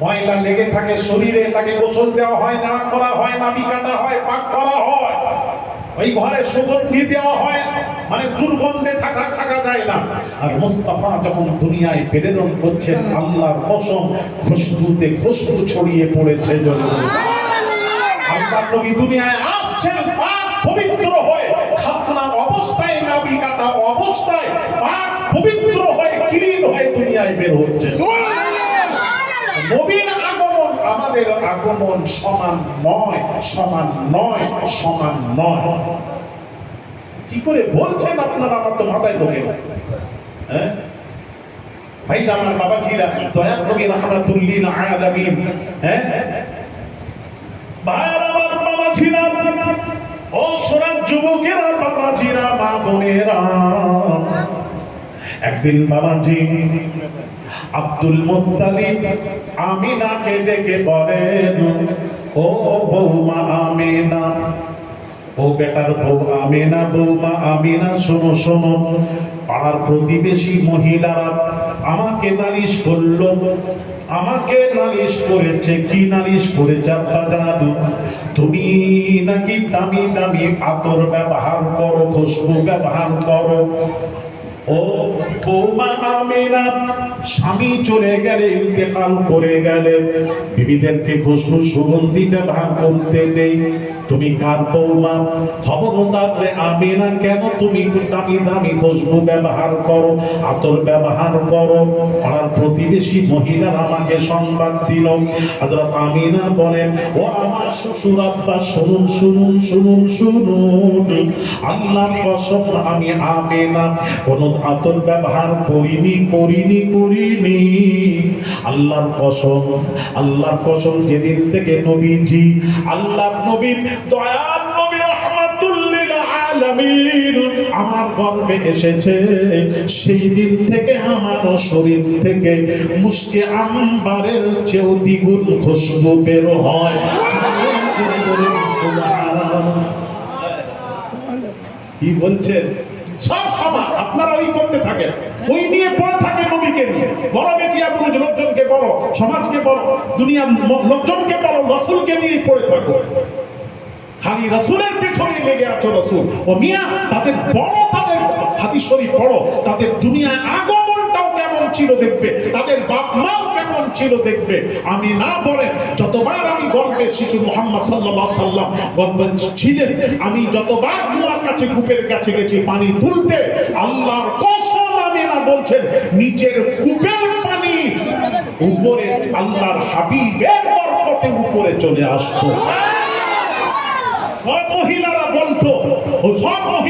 ময়লা লেগে থাকে শরীরে, তাকে গোসল দেওয়া হয়, নাড়া করা হয় নাবি কাটা হয়, পাক করা হয়, ওই ঘরে সুগন্ধি দেওয়া হয় মানে দুর্গন্ধে থাকা থাকা যায় না। আর মুস্তাফা যখন দুনিয়ায় প্রেরণ করছেন আল্লাহর কসম, খুশবুতে খুশবু ছড়িয়ে পড়েছে আল্লাহ নবী দুনিয়ায় আসছেন, পাক পবিত্র হয়ে খাতনা অবস্থায় নাবি কাটা অবস্থায়, পাক পবিত্র হয়ে, ক্লিন হয়ে দুনিয়ায় বের হচ্ছে। নবীর আগমন আমাদের আগমন সমান নয় সমান নয় সমান নয়। কি করে বলছেন আপনারা আমার তো মাথায় ঢোকে হ্যাঁ? ভাই, আমার বাবা জিরা দয়ার নবী রহমাতুল্লিল আলামিন হ্যাঁ? ভাইয়ের আমার বাবা জিরা ও সোনার যুবকেরা বাবা জিরা মা বোনেরা একদিন বাবাজি, আব্দুল মুত্তালিব আমিনাকে ডেকে বলেন, ও বৌমা আমিনা, ও বেটার বউ আমিনা, বৌমা আমিনা, শোনো শোনো, পাড়ার প্রতিবেশী মহিলারা আমাকে নালিশ করল, আমাকে নালিশ করেছে কি নালিশ করেছে আব্বা তুমি নাকি দামি দামি আতর ব্যবহার করো, খুশবু ব্যবহার করো? ও বৌমা স্বামী চলে গেলে ইন্তেকাল করে গেলে বিবিদেরকে ব্যবহার করতে নেই। তুমি কার বৌমা? কেন তুমি দামি দামি খুশবু ব্যবহার করো, আতর ব্যবহার করো? পাড়ার প্রতিবেশী মহিলারা আমাকে সংবাদ দিল। হযরত আমিনা বলেন, ও আমার শ্বশুর আব্বা, শুনুন শুনুন শুনুন শুনুন। আল্লাহ কসম, আমি আমিনা কোন আতর ব্যবহার করিনি করিনি করিনি। আল্লাহর কসম আল্লাহর কসম যেদিন থেকে নবীজি, আল্লাহর নবী, দয়াল নবী রহমাতুল্লিল আলামিন আমার গর্বে এসেছে। সেই দিন থেকে আমার শরীর থেকে মুশকে আম্বারের চেয়েও দ্বিগুণ খুশবু বের হয়। কি বলছেন? সব আপনারা ওই করতে থাকেন। ওই নিয়ে পড়ে থাকে নবীকে নিয়ে। বড় লোকজনকে বড়, সমাজকে বড় দুনিয়ার লোকজনকে বড়, রসুলকে নিয়ে পড়ে থাকো। খালি রসুলের পেছনে লেগে আছো রসুল। ও মিয়া, তাদের বড় তাদের শরীফ বড় তাদের দুনিয়ায় আগমনটাও কেমন ছিল দেখবে? তাদের বাপ মাও কেমন ছিল দেখবে? আমি না বলে যতবার আমি গর্বে শিশু মোহাম্মদ সাল্লাল্লাহু সাল্লাম গর্বে ছিলেন আমি যতবার কুয়ার কাছে কূপের কাছে গেছি পানি তুলতে আল্লাহর কসম আমি না বলছেন নিচের কূপের পানি উপরে আল্লাহর হাবিবের বরকতে উপরে চলে আসতো। সব মহিলারা বলতো সব